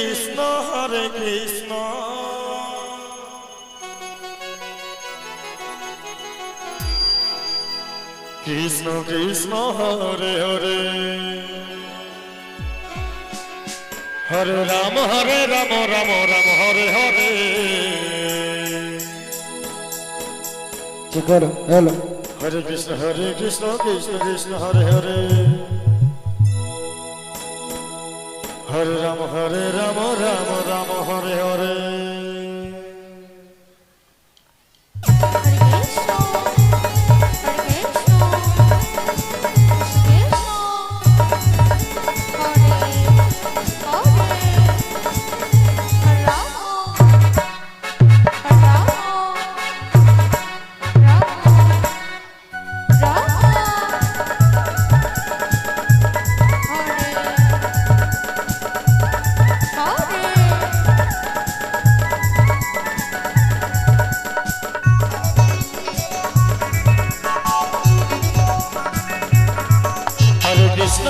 কৃষ্ণ হরে কৃষ্ণ। কৃষ্ণ কৃষ্ণ হরে হরে। হরে রাম হরে রাম রাম রাম হরে হরে। কি করো hello Hare Krishna Hare Krishna Krishna Krishna Hare Hare. Hare Ram Hare Ram Ram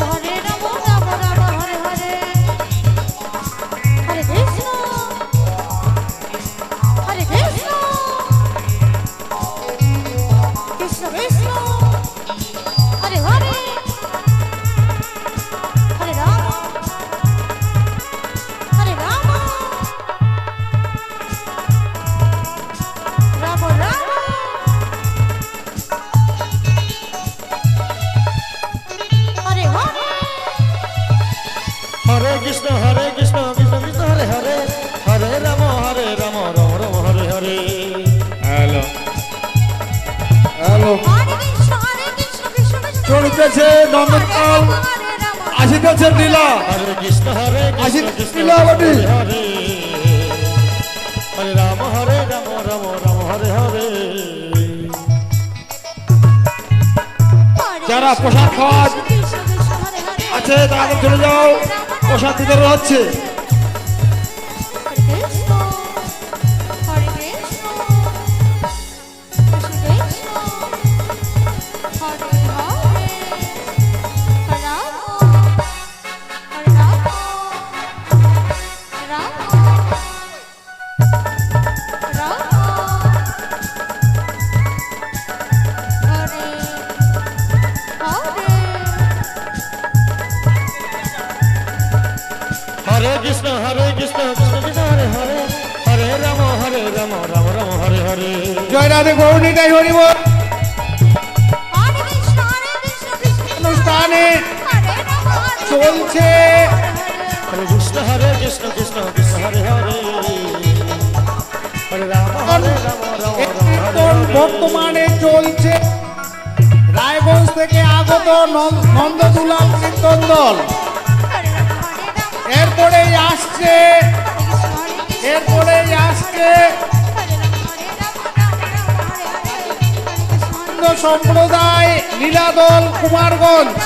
Hare Krishna চলিতেছে নন্দনকাল আসিতেছে হরে কৃষ্ণ হরে রাম হরে রাম রাম রাম হরে হরে যারা প্রসাদ খাওয়ার আছে তারা চলে যাও প্রসাদ বিতরণ হচ্ছে জয় রাধে গৌরী তাই হরিব অনুষ্ঠানে চলছে। কৃষ্ণ হরে কৃষ্ণ কৃষ্ণ কৃষ্ণ হরে হরে। বর্তমানে চলছে। রায়গঞ্জ থেকে আগত নন- নন্দদুলাল কীর্তন দল। এরপরেই আসছে সম্প্রদায় লীলাদল কুমারগঞ্জ।